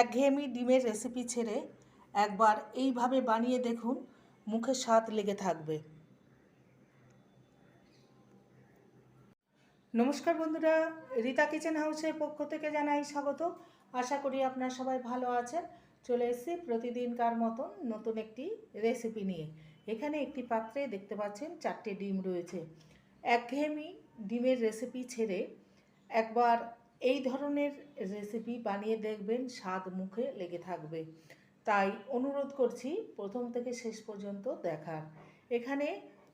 একঘেয়েমি ডিমের রেসিপি ছেড়ে একবার এইভাবে বানিয়ে দেখুন, মুখে স্বাদ লেগে থাকবে। নমস্কার বন্ধুরা, রীতা কিচেন হাউসের পক্ষ থেকে জানাই স্বাগত। আশা করি আপনারা সবাই ভালো আছেন। চলে এসেছি প্রতিদিনকার মতন নতুন একটি রেসিপি নিয়ে। এখানে একটি পাত্রে দেখতে পাচ্ছেন চারটে ডিম রয়েছে। একঘেয়েমি ডিমের রেসিপি ছেড়ে একবার এই ধরনের রেসিপি বানিয়ে দেখবেন, স্বাদ মুখে লেগে থাকবে। তাই অনুরোধ করছি, প্রথম থেকে শেষ পর্যন্ত দেখার। এখানে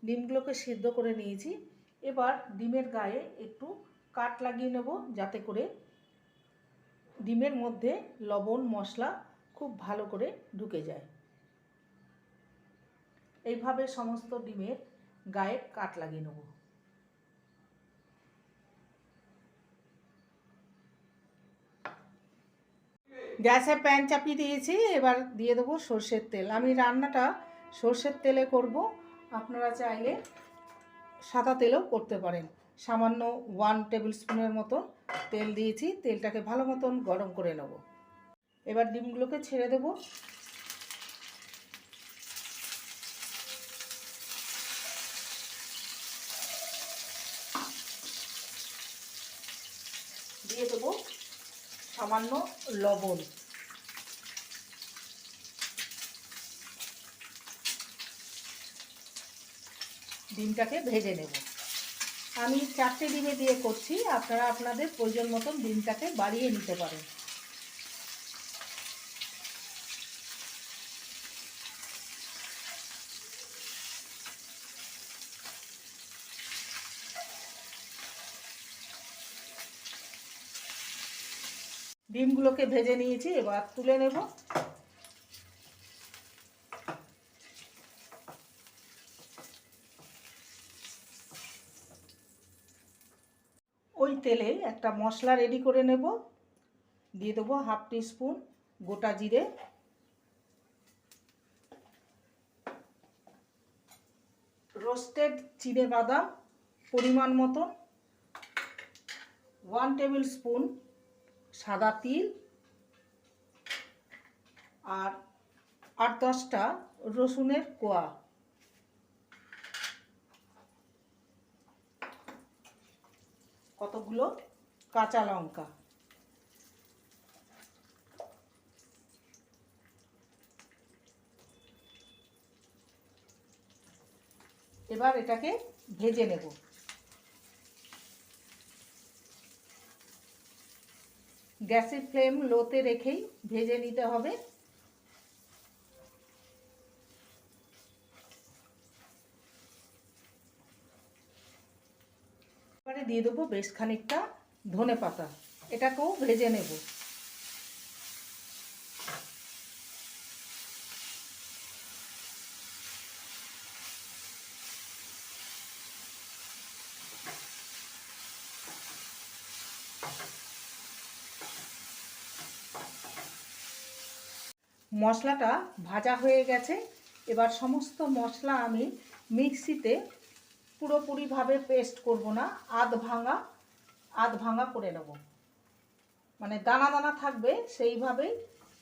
ডিমগুলোকে সিদ্ধ করে নিয়েছি। এবার ডিমের গায়ে একটু কাট লাগিয়ে নেব, যাতে করে ডিমের মধ্যে লবণ, মশলা খুব ভালো করে ঢুকে যায়। এইভাবে সমস্ত ডিমের গায়ে কাট লাগিয়ে নেব। গ্যাসে প্যান চাপিয়ে দিয়েছি, এবার দিয়ে দেবো সর্ষের তেল। আমি রান্নাটা সর্ষের তেলে করব, আপনারা চাইলে সাদা তেলেও করতে পারেন। সামান্য ওয়ান টেবিল স্পুনের মতো তেল দিয়েছি, তেলটাকে ভালো মতন গরম করে নেব। এবার ডিমগুলোকে ছেড়ে দেব। দিয়ে দেবো সামান্য লবণ। ডিমটাকে ভেজে নেব। আমি চারটে ডিমে দিয়ে করছি, আপনারা আপনাদের প্রয়োজন মতন ডিমটাকে বাড়িয়ে নিতে পারেন। ডিমগুলোকে ভেজে নিয়েছি, এবার তুলে নেব। তেলে একটা মশলা রেডি করে নেব। দিয়ে দেবো হাফ টি স্পুন গোটা জিরে। রোস্টেড চিড়ে বাদাম পরিমাণ মতো। ওয়ান টেবিল স্পুন সাদা তিল। আর আট দশটা রসুনের কোয়া। কতগুলো? কাঁচা লঙ্কা। এবার এটাকে ভেজে নেব। গ্যাসের ফ্লেম লোতে রেখেই ভেজে নিতে হবে এবারে দিয়ে দেবো বেশ খানিকটা ধনে পাতা। এটাকেও ভেজে নেব। মশলাটা ভাজা হয়ে গেছে। এবার সমস্ত মশলা আমি মিক্সিতে পুরোপুরিভাবে পেস্ট করব না, আধ ভাঙা আধ ভাঙা করে নেব। মানে দানা দানা থাকবে, সেইভাবেই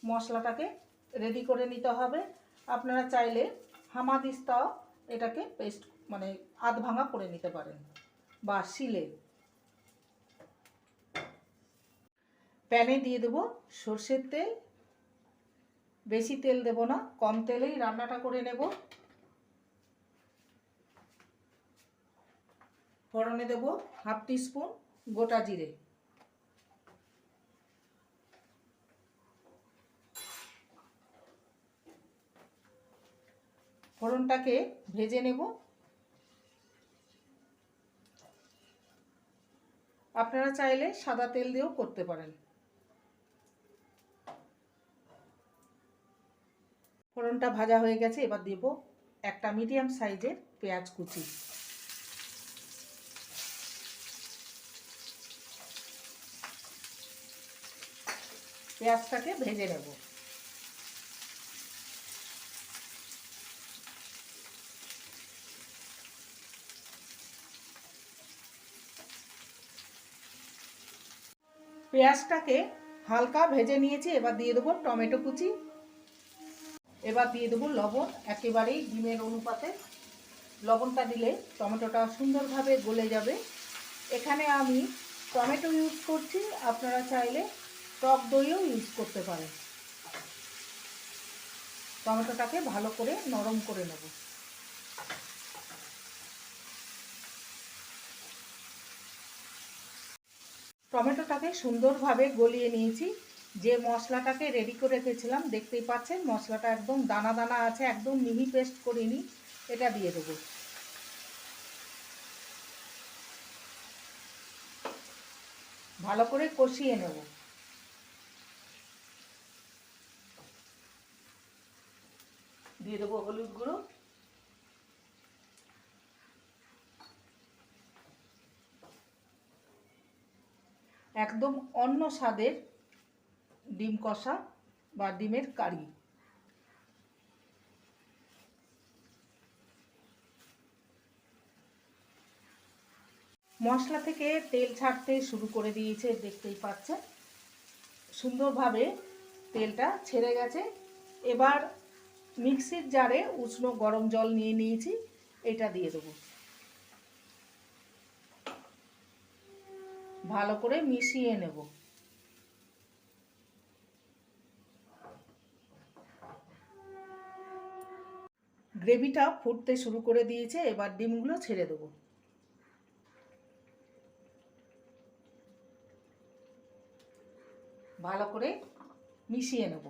মশলাটাকে রেডি করে নিতে হবে। আপনারা চাইলে হামাদিস্তাও এটাকে পেস্ট মানে আধ ভাঙা করে নিতে পারেন, বা শিলে। প্যানে দিয়ে দেবো সর্ষের তেল। বেশি তেল দেব না, কম তেলেই রান্নাটা করে নেব। ফোড়নে দেব হাফ স্পুন গোটা জিরে। ফোড়নটাকে ভেজে নেব। আপনারা চাইলে সাদা তেল দিয়েও করতে পারেন। ফোড়নটা ভাজা হয়ে গেছে, এবার দেব একটা মিডিয়াম সাইজের পেঁয়াজ কুচি। পেঁয়াজটাকে ভেজে নেব। পেঁয়াজটাকে হালকা ভেজে নিয়েছি, এবার দিয়ে দেবো টমেটো কুচি। এবার দিয়ে দেবো লবণ, একেবারেই ডিমের অনুপাতে। লবণটা দিলে টমেটোটা সুন্দরভাবে গলে যাবে। এখানে আমি টমেটো ইউজ করছি, আপনারা চাইলে টক দইও ইউজ করতে পারেন টমেটোটাকে ভালো করে নরম করে নেব। টমেটোটাকে সুন্দরভাবে গলিয়ে নিয়েছি। যে মশলাটাকে রেডি করে রেখেছিলাম, দেখতেই পাচ্ছেন, মশলাটা একদম দানা দানা আছে, একদম মিহি পেস্ট করিনি, এটা দিয়ে দেবো। ভালো করে কষিয়ে নেব। দিয়ে দেবো হলুদ গুঁড়ো। একদম অন্য স্বাদের ডিম কষা বা ডিমের কারি। মশলা থেকে তেল ছাড়তে শুরু করে দিয়েছে, দেখতেই পাচ্ছেন। সুন্দরভাবে তেলটা ছেড়ে গেছে। এবার মিক্সির জারে উষ্ণ গরম জল নিয়ে নিয়েছি, এটা দিয়ে দেবো। ভালো করে মিশিয়ে নেব। গ্রেভিটা ফুটতে শুরু করে দিয়েছে, এবার ডিমগুলো ছেড়ে দেবো। ভালো করে মিশিয়ে নেব।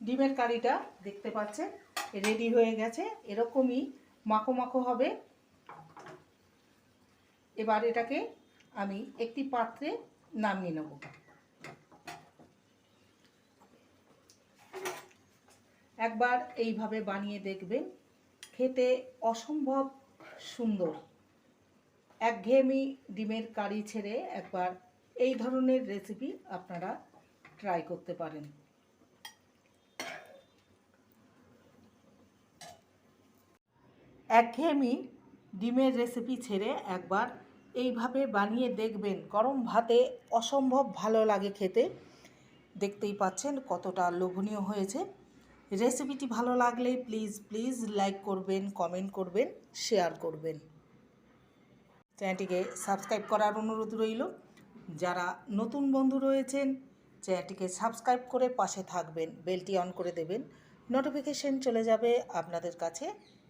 ডিমের কারিটা দেখতে পাচ্ছেন রেডি হয়ে গেছে, এরকমই মাখো মাখো হবে। এবার এটাকে আমি একটি পাত্রে নামিয়ে নেব। একবার এইভাবে বানিয়ে দেখবেন, খেতে অসম্ভব সুন্দর। একঘেয়েমি ডিমের কারি ছেড়ে একবার এই ধরনের রেসিপি আপনারা ট্রাই করতে পারেন। একঘেয়েমি ডিমের রেসিপি ছেড়ে একবার এইভাবে বানিয়ে দেখবেন। গরম ভাতে অসম্ভব ভালো লাগে খেতে। দেখতেই পাচ্ছেন কতটা লোভনীয় হয়েছে। রেসিপিটি ভালো লাগলে প্লিজ প্লিজ লাইক করবেন কমেন্ট করবেন শেয়ার করবেন। চ্যানেলটিকে সাবস্ক্রাইব করার অনুরোধ রইল। যারা নতুন বন্ধু রয়েছেন, চ্যানেলটিকে সাবস্ক্রাইব করে পাশে থাকবেন, বেলটি অন করে দেবেন। নোটিফিকেশন চলে যাবে আপনাদের কাছে।